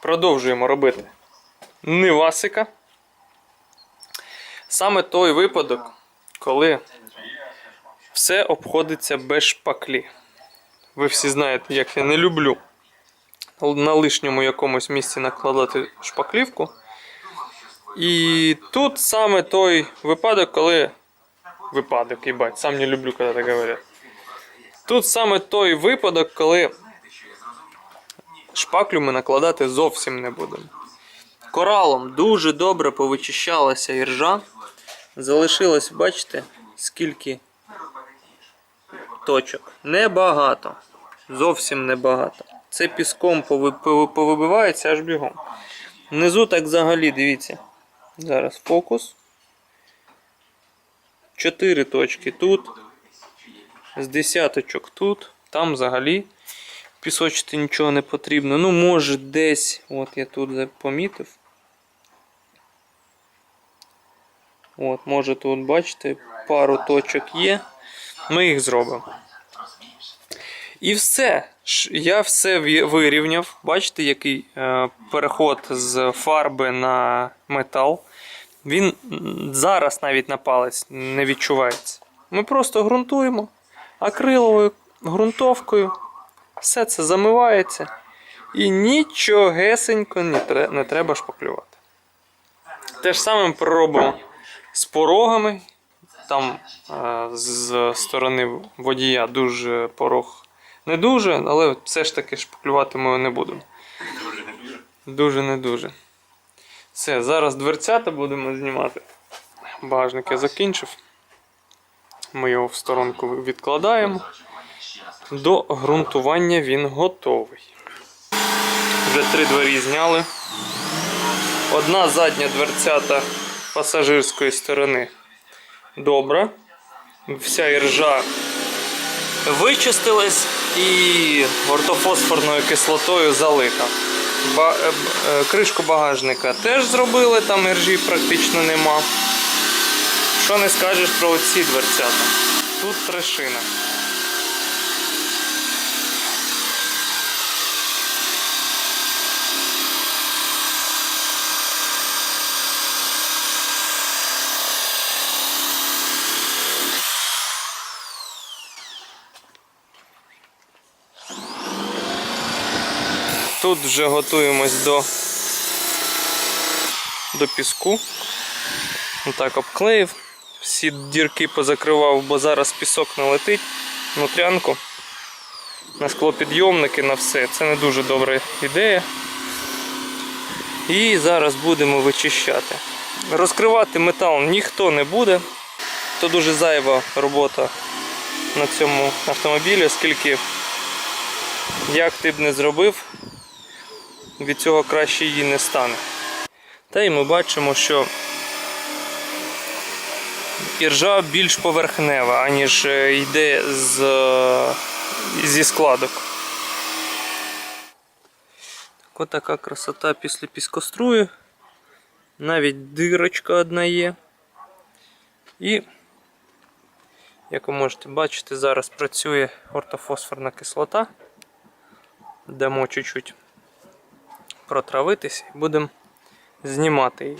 продовжуємо робити Нивасика. Саме той випадок, коли все обходиться без шпаклі. Ви всі знаєте, як я не люблю на лишньому якомусь місці накладати шпаклівку. І тут саме той випадок, коли. Випадок, їбать, сам не люблю, коли так говорять. Тут саме той випадок, коли шпаклю ми накладати зовсім не будемо. Коралом дуже добре повичищалася іржа. Залишилось, бачите, скільки точок. Небагато. Зовсім небагато. Це піском пови- пови- повибивається аж бігом. Внизу так взагалі, дивіться. Зараз фокус. Чотири точки тут. З десяточок тут. Там взагалі пісочити нічого не потрібно. Ну, може десь, от я тут помітив. От, може тут, бачите, пару точок є. Ми їх зробимо. І все. Я все вирівняв. Бачите, який е, переход з фарби на метал. Він зараз навіть на палець не відчувається. Ми просто ґрунтуємо акриловою ґрунтовкою. Все це замивається. І нічогесенько не, не треба шпаклювати. Те ж саме проробимо з порогами. Там е, з сторони водія дуже порог не дуже, але все ж таки шпаклювати ми не будемо. Дуже не дуже. Дуже не дуже. Все, зараз дверцята будемо знімати. Багажник я закінчив. Ми його в сторонку відкладаємо. До ґрунтування він готовий. Вже три двері зняли. Одна задня дверцята пасажирської сторони добра. Вся іржа вичистилась і ортофосфорною кислотою залита. Ба- е, е, кришку багажника теж зробили, там іржі практично нема. Що не скажеш про оці дверцята? Тут трешина. Тут вже готуємось до, до піску. Так обклеїв. Всі дірки позакривав, бо зараз пісок не летить. Внутрянку. На склопідйомники, на все. Це не дуже добра ідея. І зараз будемо вичищати. Розкривати метал ніхто не буде. То дуже зайва робота на цьому автомобілі, оскільки як ти б не зробив, від цього краще її не стане. Та й ми бачимо, що іржа більш поверхнева, аніж е, йде з, е, зі складок. Так, така красота після піскострую. Навіть дирочка одна є. І, як ви можете бачити, зараз працює ортофосфорна кислота. Дамо чуть-чуть протравитися і будемо знімати її.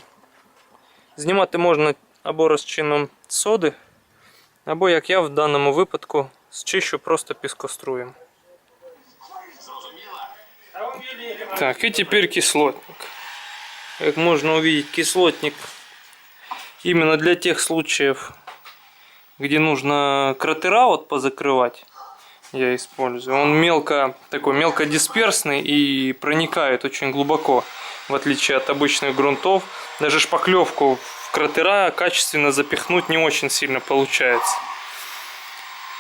Знімати можна або розчином соди, або, як я в даному випадку, зчищу просто піскоструєм. Так, и теперь кислотник. Как можно увидеть, кислотник именно для тех случаев, где нужно кратера вот позакрывать, я использую. Он мелко, такой мелкодисперсный и проникает очень глубоко, в отличие от обычных грунтов. Даже шпаклевку в кратера качественно запихнуть не очень сильно получается.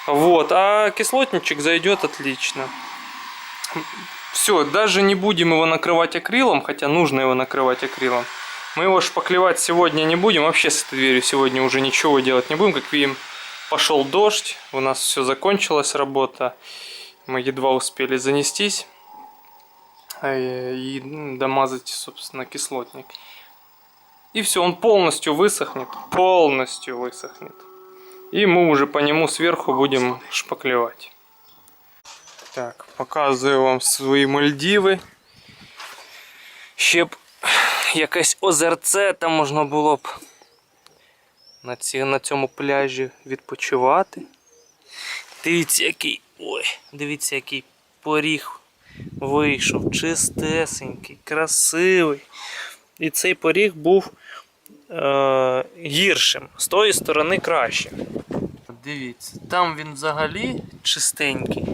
Вот, а кислотничек зайдет отлично. Все, даже не будем его накрывать акрилом, хотя нужно его накрывать акрилом. Мы его шпаклевать сегодня не будем, вообще с этой дверью сегодня уже ничего делать не будем. Как видим, пошел дождь, у нас все закончилась работа. Мы едва успели занестись э, и м, домазать, собственно, кислотник. И все, он полностью высохнет, полностью высохнет. И мы уже по нему сверху будем шпаклевать. Так, показую вам свої Мальдіви. Ще б озерце там можна було б на, ці, на цьому пляжі відпочивати. Дивіться, який. Ой, дивіться, який поріг вийшов. Чистесенький, красивий. І цей поріг був е, гіршим. З тої сторони краще. Дивіться, там він взагалі чистенький.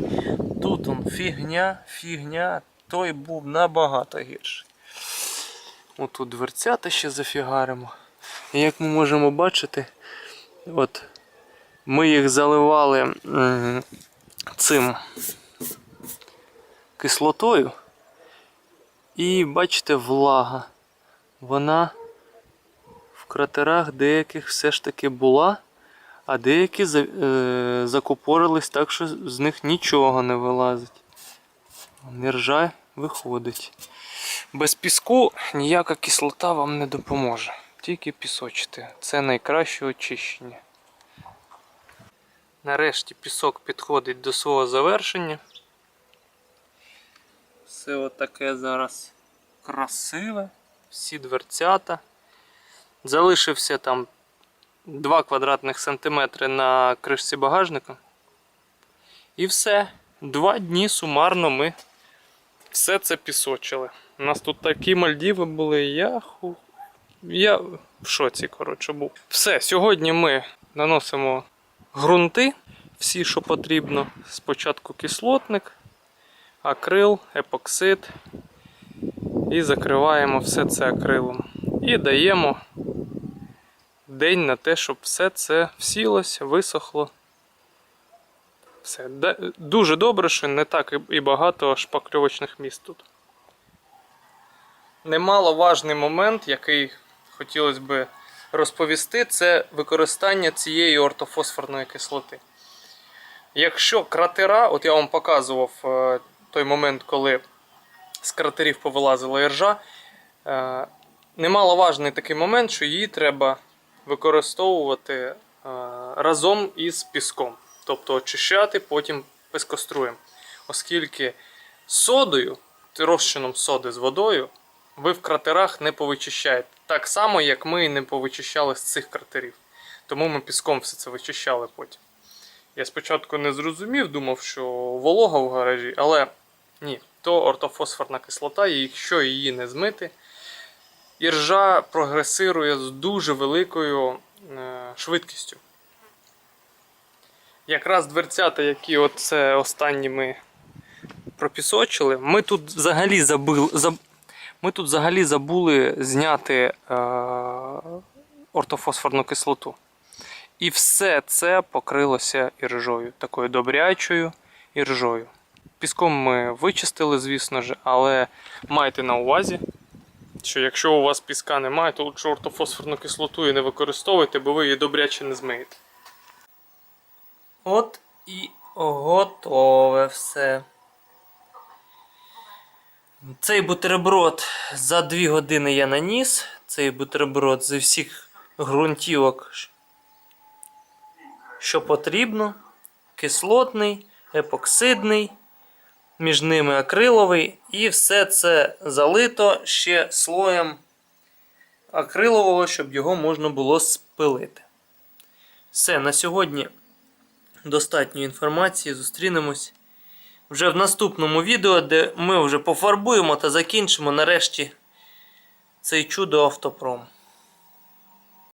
Тут он фігня, фігня, той був набагато гірший. Отут дверцята ще зафігаримо. І як ми можемо бачити, от ми їх заливали цим кислотою. І бачите, влага. Вона в кратерах деяких все ж таки була, а деякі е, закупорились так, що з них нічого не вилазить. Нержа виходить. Без піску ніяка кислота вам не допоможе. Тільки пісочити. Це найкраще очищення. Нарешті пісок підходить до свого завершення. Все отаке зараз красиве. Всі дверцята. Залишився там 2 квадратних сантиметри на кришці багажника. І все. Два дні сумарно ми все це пісочили. У нас тут такі Мальдіви були, я ху... Я в шоці, коротше, був. Все, сьогодні ми наносимо ґрунти, всі, що потрібно. Спочатку кислотник, акрил, епоксид. І закриваємо все це акрилом. І даємо день на те, щоб все це всілося, висохло. Все. Дуже добре, що не так і- і багато шпакльовочних міст тут. Немаловажний момент, який хотілося б розповісти, це використання цієї ортофосфорної кислоти. Якщо кратера, от я вам показував е, той момент, коли з кратерів повилазила іржа, е, немаловажний такий момент, що її треба використовувати е, разом із піском. Тобто очищати потім пескоструєм. Оскільки содою, розчином соди з водою, ви в кратерах не повичищаєте. Так само, як ми не повичищали з цих кратерів. Тому ми піском все це вичищали потім. Я спочатку не зрозумів, думав, що волога в гаражі, але ні, то ортофосфорна кислота, і якщо її не змити, іржа прогресирує з дуже великою е, швидкістю. Якраз дверцята, які оце останні ми пропісочили, ми тут взагалі забили, заб... ми тут взагалі забули зняти е... ортофосфорну кислоту. І все це покрилося іржою, такою добрячою іржою. Піском ми вичистили, звісно ж, але майте на увазі, що якщо у вас піска немає, то лучше ортофосфорну кислоту і не використовуйте, бо ви її добряче не змиєте. От і готове все. Цей бутерброд за 2 години я наніс. Цей бутерброд зі всіх ґрунтівок, що потрібно. Кислотний, епоксидний, між ними акриловий. І все це залито ще слоєм акрилового, щоб його можна було спилити. Все, на сьогодні достатньо інформації. Зустрінемось вже в наступному відео, де ми вже пофарбуємо та закінчимо нарешті цей чудо автопром.